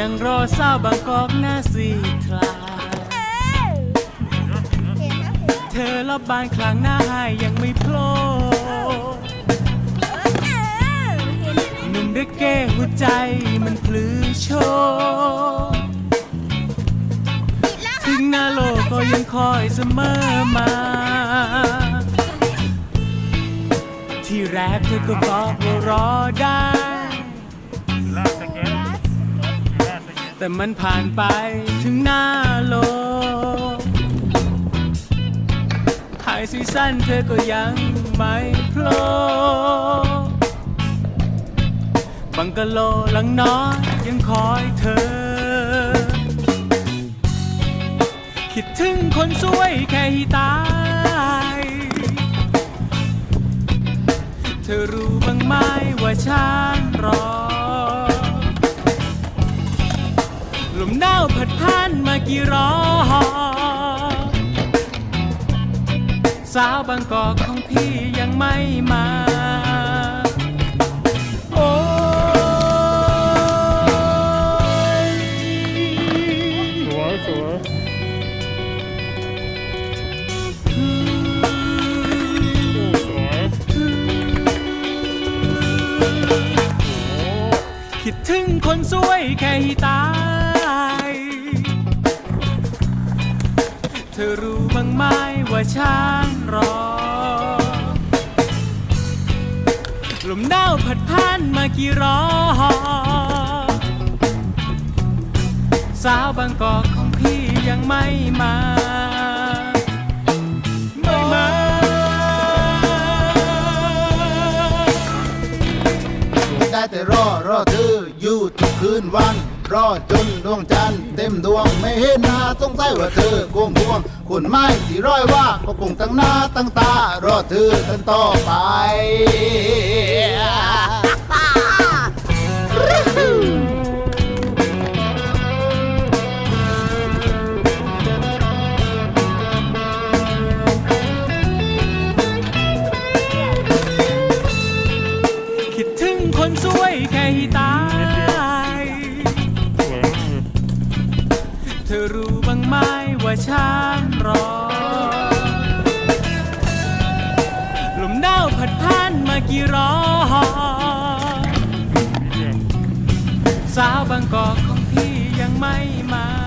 นั่งรอสาวบางกอกหน้าสีทลาเห็นแล้วเธอรอบบานคลางหน้าห้ยังไม่โผล่หนหนุ่มด้วยเก้หัวใจมันพลือโชถึงหน้าโลกก็ยังคอยเสมอมา แรกเธอก็บอกว่ารอได้ แต่มันผ่านไปถึงหน้าโลกถ่ายซีซั่นเธอก็ยังไม่โผล่บังกะโลหลังน้อยยังคอยเธอ คิดถึงคนสวยแค่ตาย เธอรู้บ้างไหมว่าฉันรอ ลมหนาวพัดพันมากี่รอ สาวบางกอกของพี่ยังไม่มาโอ้ยสวย คนสวยแค่ให้ตาย เธอรู้บ้างไหมว่าฉันรอ ลมหนาวพัดพันมากี่รอ สาวบางกอกของพี่ยังไม่มา ไม่มา รอรอเธออยู่ทุกคืนวัน รอจนดวงจันทร์เต็มดวงไม่เห็นหน้าสงสัยว่าเธอโกงพวงคนไม้ที่ร้อยว่าก็คงตั้งหน้าตั้งตารอเธอกันต่อไป คนสวยแค่ให้ตาย เธอรู้บ้างไหมว่าฉันรอ ลมหนาวพัดพันมากี่รอบสาวบางกอกของพี่ยังไม่มา